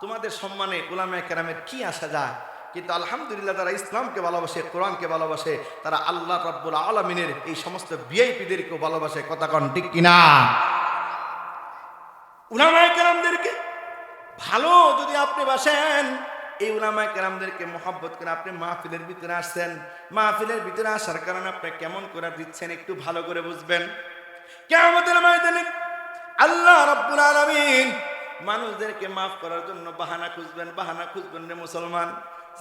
তোমাদের সম্মানে উলামায়ে কেরামের কি আসা যায়? কিন্তু আলহামদুলিল্লাহ তারা ইসলামকে ভালোবাসে, কোরআনকে ভালোবাসে, তারা আল্লাহ রব্বুল আলমিনের এই সমস্ত ভিআইপিদেরকেও ভালোবাসে। কথা কন ঠিক কিনা? উলামায়ে কেরামদেরকে ভালো যদি আপনি বাসেন। এই উলামায় কেরামদেরকে মহব্বত করে আপনি মাহফিলের ভিতরে আসছেন। মাহফিলের ভিতরে আসার কারণে আপনি কেমন করে দিচ্ছেন একটু ভালো করে বুঝবেন। কেমন ময়দানে আল্লাহ রব্বুল আলামিন মানুষদেরকে মাফ করার জন্য বাহানা খুঁজবেন বাহানা খুঁজবেন রে মুসলমান।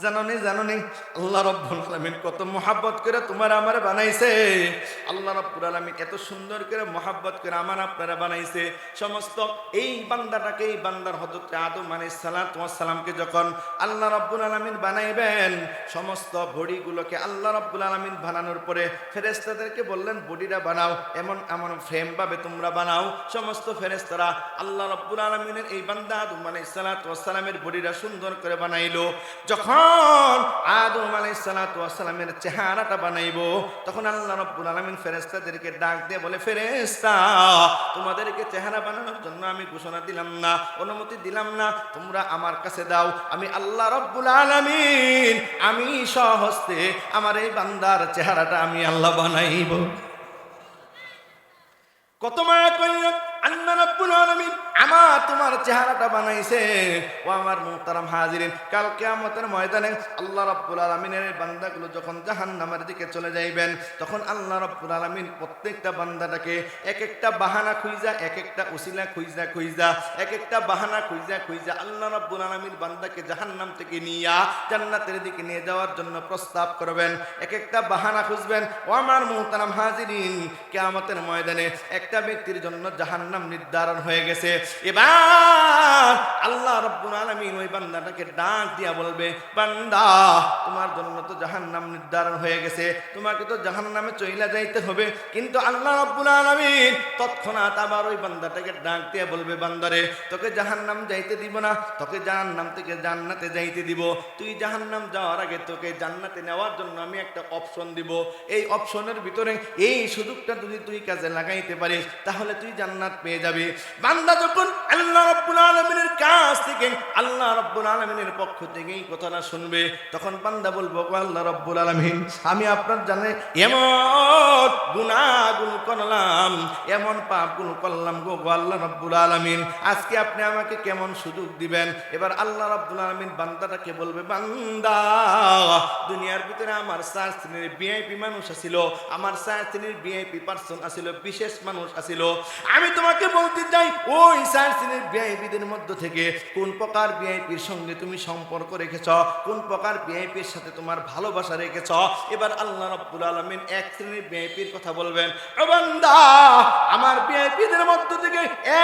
জানো নি জানো আল্লাহ রব্বুল আলামিন কত মোহাব্বত করে তোমার আমার বানাইছে। আল্লাহ রব্বুল আলামিন এত সুন্দর করে মোহাব্বত করে আমার আপনারা বানাইছে। সমস্ত এই বান্দাটাকে, এই বান্দার হজরত আদম আলাইহিস সালামকে যখন আল্লাহ রব্বুল আলামিন বানাইবেন, সমস্ত বডিগুলোকে আল্লাহ রব্বুল আলামিন বানানোর পরে ফেরেশতাদেরকে বললেন, বডিটা বানাও, এমন এমন ফ্রেম ভাবে তোমরা বানাও। সমস্ত ফেরেশতারা আল্লাহ রব্বুল আলামিনের এই বান্দা আদম আলাইহিস সালামের বডিটা সুন্দর করে বানাইলো। যখন আদম আলাইহিস সালামের চেহারাটা বানাইবো, তখন আল্লাহ রব্বুল আলামিন ফেরেশতাদেরকে ডাক দিয়ে বলে, ফেরেশতা, তোমাদেরকে চেহারা বানানোর জন্য আমি ঘোষণা দিলাম না, অনুমতি দিলাম না, তোমরা আমার কাছে দাও, আমি আল্লাহ রব্বুল আলামিন, আমি সহস্তে আমার এই বান্দার চেহারাটা আমি আল্লাহ বানাইব। কত মায়া করলাম আল্লাহ রাব্বুল আলামিন তোমার চেহারাটা বানাইছে। ও আমার মুহতারাম হাজিরিন, কাল কিয়ামতের ময়দানে আল্লাহ রাব্বুল আলামিনের বান্দাগুলো যখন জাহান্নামের দিকে চলে যাইবেন, তখন আল্লাহ রাব্বুল আলামিন প্রত্যেকটা বান্দাটাকে এক একটা বাহানা খুঁজা এক একটা উসিলা খুঁজা খুঁজা এক একটা বাহানা খুঁজা খুঁজা আল্লাহ রাব্বুল আলামিন বান্দাকে জাহান্নাম থেকে নিয়া জান্নাতের দিকে নিয়ে যাওয়ার জন্য প্রস্তাব করবেন। এক একটা বাহানা খুঁজবেন, ও আমার মুহতারাম হাজিরিন, কিয়ামতের ময়দানে একটা ব্যক্তির জন্য জাহান্নাম নির্ধারণ হয়ে গেছে। এবার আল্লাহ রব্বুল আলামিন ওই বান্দাটাকে ডাক দিয়া বলবে, বান্দা, তোমার জন্য তো জাহান্নাম নির্ধারণ হয়ে গেছে। তোমাকে তো জাহান্নামে চইলা যাইতে হবে। কিন্তু আল্লাহ রব্বুল আলামিন তৎক্ষণাৎ আবার ওই বান্দাটাকে ডাক দিয়া বলবে বান্দারে তোকে জাহান্নাম যাইতে দিব না। তোকে জাহান্নাম থেকে জান্নাতে যাইতে দিব। তুই জাহান্নাম যাওয়ার আগে তোকে জান্নাতে নেওয়ার জন্য আমি একটা অপশন দিব। এই অপশনের ভিতরে এই সুযোগটা যদি তুই কাজে লাগাইতে পারিস, তাহলে তুই জান্নাত পেয়ে যাবি। বান্দা যখন আল্লাহ আজকে আপনি আমাকে কেমন সুযোগ দিবেন? এবার আল্লাহ রব্বুল আলমিন বান্দাটাকে বলবে, বান্দা, দুনিয়ার ভিতরে আমার চার শ্রেণির ভিআইপি মানুষ আছিল, আমার চার শ্রেণির ভিআইপি পার্সন আছিল, বিশেষ মানুষ আছিল। আমি তোমাকে বলতে চাই, ওই চার শ্রেণির ভিআইপিদের মধ্য থেকে কোন প্রকার ভিআইপির সঙ্গে তুমি সম্পর্ক রেখেছ, কোন প্রকার ভিআইপির সাথে তোমার ভালোবাসা রেখেছ? এবার আল্লাহ রব্বুল আলমিন এক শ্রেণির ভিআইপির কথা বলবেন। ও আমার ভিআইপিদের মধ্য থেকে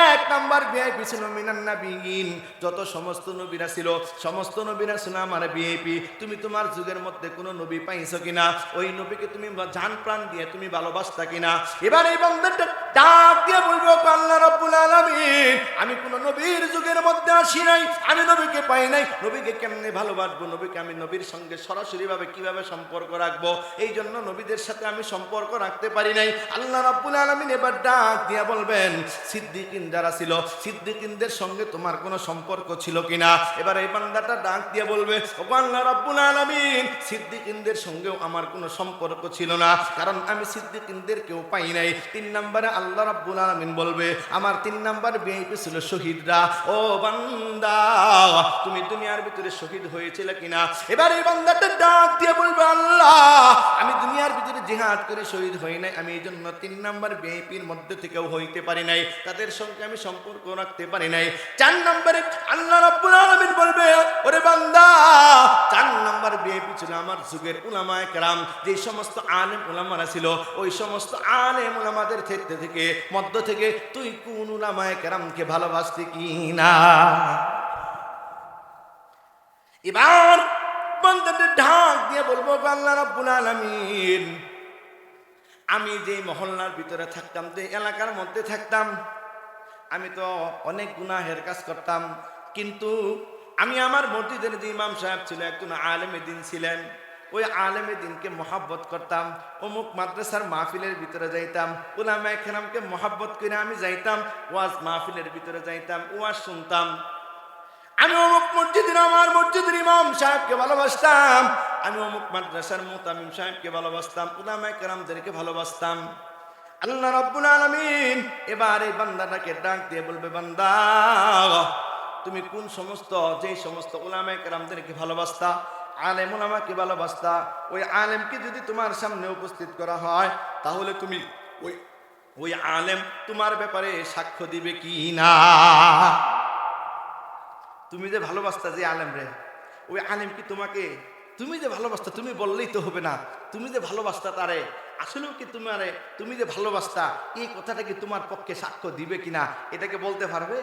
এক নাম্বার ভিআইপি ছিল মিনান্নাবিহীন যত সমস্ত নবীরা ছিল, সমস্ত নবীরা ছিল আমার ভিআইপি তুমি তোমার যুগের মধ্যে কোনো নবী পাইছো কিনা? ওই নবীকে তুমি জান প্রাণ দিয়ে তুমি ভালোবাসতা কিনা? এবার এই বান্দাটা ডাক দিয়ে বলব আল্লাহ রব্বুল আলামিন, আমি কোন নবীর যুগের মধ্যে আসি নাই, আমি নবীকে পাই নাই। নবীকে কেমনে ভালোবাসবো? নবীকে আমি নবীর সঙ্গে সরাসরি ভাবে কীভাবে সম্পর্ক রাখব? এই জন্য নবীদের সাথে আমি সম্পর্ক রাখতে পারি নাই। আল্লাহ রাব্বুল আলামিন এবার ডাক দিয়া বলবেন, সিদ্দিকিন যারা ছিল, সিদ্দিকিনদের সঙ্গে তোমার কোনো সম্পর্ক ছিল কিনা? এবার এই বান্দাটা ডাক দিয়ে বলবে "ও আল্লাহ রাব্বুল আলামিন, সিদ্দিকিনদের সঙ্গেও আমার কোনো সম্পর্ক ছিল না, কারণ আমি সিদ্দিকিনদের কেউ পাই নাই। তিন নম্বরে আল্লাহ রাব্বুল আলামিন বলবে, আমার তিন নাম্বার বিআইপি ছিল শহীদরা, ও বান্দা, তুমি দুনিয়ার ভিতরে শহীদ হয়েছিল কিনা? এবার এই বান্দাটা ডাক দিয়ে বলবে, আল্লাহ, আমি দুনিয়ার ভিতরে জিহাদ করে শহীদ হই নাই। আমি এই জন্য তিন নাম্বার বিআইপির মধ্যে থেকেও হইতে পারি নাই। তাদের সঙ্গে আমি সম্পর্ক রাখতে পারি নাই। চার নম্বরে আল্লাহ রাব্বুল আলামিন বলবে, ওরে বান্দা, চার নাম্বার বিআইপি ছিল আমার যুগের উলামায়ে কেরাম, যে সমস্ত আলেম উলামারা ছিল, ওই সমস্ত আলেম উলামাদের ক্ষেত্রে থেকে, মধ্য থেকে তুই কোন উলামায়ে কেরামকে ভালোবাসতি কি না? এবার বন্ধুদের ঢাক দিয়ে বলব আল্লাহ রাব্বুল আলামিন, আমি যে মহল্লার ভিতরে থাকতাম যে এলাকার মধ্যে থাকতাম, আমি তো অনেক গুনাহের কাজ করতাম, কিন্তু আমি আমার মসজিদের যে ইমাম সাহেব ছিল, একজন আলেমে দিন ছিলেন, ওই আলেমে দিনকে মহাব্বত করতাম, অমুক মাদ্রাসার মাহফিলের ভিতরে যাইতাম ওলামা একরামকে মহাব্বত করে আমি যাইতাম, ওয়াজ মাহফিলের ভিতরে যাইতাম, ওয়াজ শুনতাম। আমি অমুক মসজিদের, আমার মসজিদের ইমাম সাহেবকে ভালোবাসতাম, আমি অমুক মাদ্রাসার মোতামিম সাহেবকে ভালোবাসতাম উলামা কেরামদেরকে ভালোবাসতাম। আল্লাহ রব্বুল আলামিন এবার এই বান্দাটাকে ডাক দিয়ে বলবে, বান্দা তুমি কোন সমস্ত যে সমস্ত উলামা কেরামদেরকে ভালোবাসতা, আলেম উলামাকে ভালোবাসতা, ওই আলেমকে যদি তোমার সামনে উপস্থিত করা হয়, তাহলে তুমি ওই ওই আলেম তোমার ব্যাপারে সাক্ষ্য দিবে কি না তুমি যে ভালোবাসতা যে আলেম রে, ওই আলেম কি তোমাকে, তুমি যে ভালোবাসতা, তুমি বললেই তো হবে না, তুমি যে ভালোবাসতা তারে, আসলেও কি তোমারে, তুমি যে ভালোবাসতা, এই কথাটা কি তোমার পক্ষে সাক্ষ্য দিবে কিনা, এটাকে বলতে পারবে?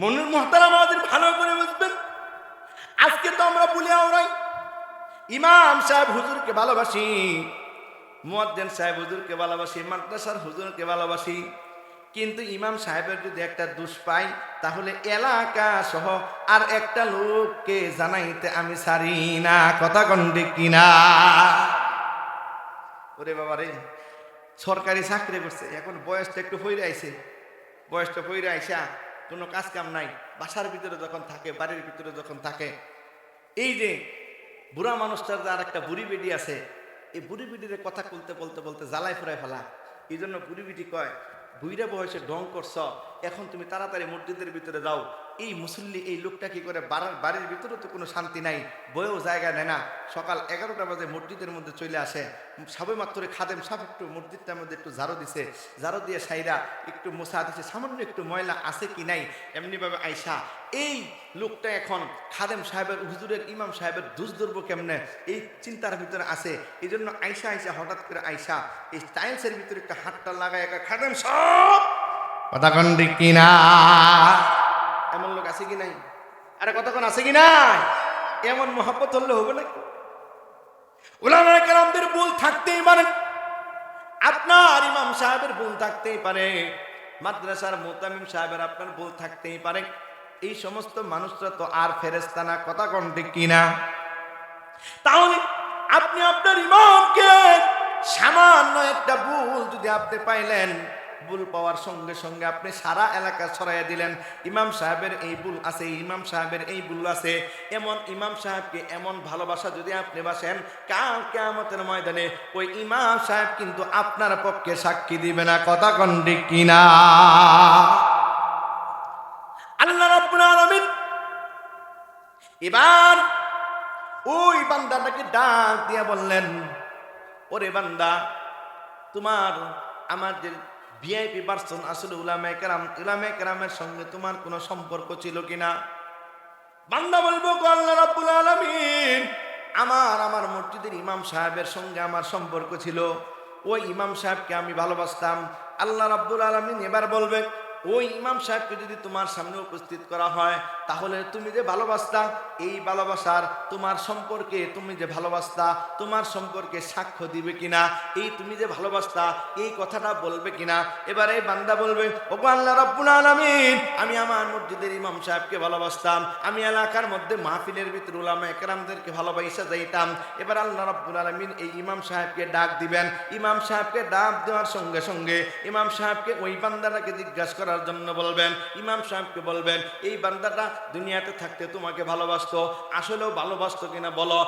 মনুর মহতারা আমাদের ভালো করে বুঝবেন? আজকে তো আমরা বলি আমরাই ইমাম সাহেব হুজুরকে ভালোবাসি মুয়াদ্দেন সাহেব হুজুরকে ভালোবাসি, মাদ্রাসার হুজুরকে ভালোবাসি। কিন্তু ইমাম সাহেবের যদি একটা দোষ পাই, তাহলে এলাকা সহ আর একটা লোককে জানাইতে আমি সারি না। কথা কন্ডে কিনা? ওরে বাবা রে, সরকারি চাকরি করছে, এখন বয়সটা একটু হইরে আইছে বয়সটা হইরে আইসা কোনো কাজ কাম নাই। বাসার ভিতরে যখন থাকে, বাড়ির ভিতরে যখন থাকে, এই যে বুড়া মানুষটার আর একটা বুড়ি বেডি আছে, এই বুড়ি বেডির কথা বলতে বলতে বলতে জ্বালায় ফুরায় ফেলা। এই জন্য বুড়ি বেটি কয় বুইরা বয়সে ঢং করছ, এখন তুমি তাড়াতাড়ি মসজিদের ভিতরে যাও এই মুসল্লি, এই লোকটা কি করে বাড়ার বাড়ির ভিতরে তো কোনো শান্তি নাই বয়েও জায়গা নেয় না। সকাল এগারোটা বাজে মসজিদের মধ্যে চলে আসে। সবে মাত্র খাদেম সাহেব একটু মসজিদটার মধ্যে একটু ঝাড়ু দিছে। ঝাড়ু দিয়ে সাইরা একটু মোছা দিছে। সামান্য একটু ময়লা আছে কি নাই? এমনিভাবে আইসা, এই লোকটা এখন খাদেম সাহেবের, হুজুরের, ইমাম সাহেবের দুষ ধরবো কেমনে? এই চিন্তার ভিতরে আছে। এই জন্য আইসা আইসা, হঠাৎ করে আইসা, এই টাইলসের ভিতরে একটা হাতটা লাগায় একটা খাদেম সব কথা কিনা এমন লোক আছে কি নাই? আরে কতক্ষণ আছে কি নাই? এমন মহাব্বত হলে হবে নাকি? ওলামা কালামদের ভুল থাকতেই পারে। আপনার ইমাম সাহেবের ভুল থাকতেই পারে। মাদ্রাসার মোতামিম সাহেবের আপনার ভুল থাকতেই পারে। এই সমস্ত মানুষরা তো আর ফেরেস্তা না, কথা কন ঠিক কিনা তাহলে আপনি আপনার ইমামকে সামান্য একটা ভুল যদি আপনি পাইলেন ভুল পাওয়ার সঙ্গে সঙ্গে আপনি সারা এলাকা ছড়াইয়া দিলেন। ইমাম সাহেবের এই ভুল আছে, ইমাম সাহেবের এই ভুল আছে। এমন ইমাম সাহেবকে এমন ভালোবাসা যদি আপনি বাসেন, কাল কেয়ামতের ময়দানে ওই ইমাম সাহেব কিন্তু আপনার পক্ষে সাক্ষী দিবে না। কথা কন্ডি কিনা? আল্লাহ আলামিন এবার ওই বান্দাটাকে ডাক দিয়ে বললেন, ওরে বান্দা, তোমার, আমার যে ভিআইপি পার্সন আসলে উলামে কেরাম উলামে কেরামের সঙ্গে তোমার কোনো সম্পর্ক ছিল কিনা? বান্দা বলব আল্লাহ রাব্বুল আলামিন, আমার আমার মসজিদের ইমাম সাহেবের সঙ্গে আমার সম্পর্ক ছিল। ওই ইমাম সাহেবকে আমি ভালোবাসতাম। আল্লাহ রাব্বুল আলামিন এবার বলবে, ওই ইমাম সাহেবকে যদি তোমার সামনে উপস্থিত করা হয় তাহলে তুমি যে ভালোবাসতা, এই ভালোবাসার তোমার সম্পর্কে তুমি যে ভালোবাসতা, তোমার সম্পর্কে সাক্ষ্য দিবে কিনা, এই তুমি যে ভালোবাসতা, এই কথাটা বলবে কিনা, এবার এই বান্দা বলবে ও আল্লাহ রাব্বুল আমি আমার মসজিদের ইমাম সাহেবকে ভালোবাসতাম, আমি এলাকার মধ্যে মাহফিলের ভিতরে উলামা একরামদেরকে ভালোবাসা যাইতাম এবার আল্লাহ রাব্বুল আলামিন এই ইমাম সাহেবকে ডাক দিবেন। ইমাম সাহেবকে ডাক দেওয়ার সঙ্গে সঙ্গে ইমাম সাহেবকে ওই বান্দাটাকে জিজ্ঞাসা করার জন্য বলবেন। ইমাম সাহেবকে বলবেন, এই বান্দাটা দুনিয়াতে থাকতে তোমাকে ভালোবাসতো আসলেও ভালোবাসতো কিনা বলো।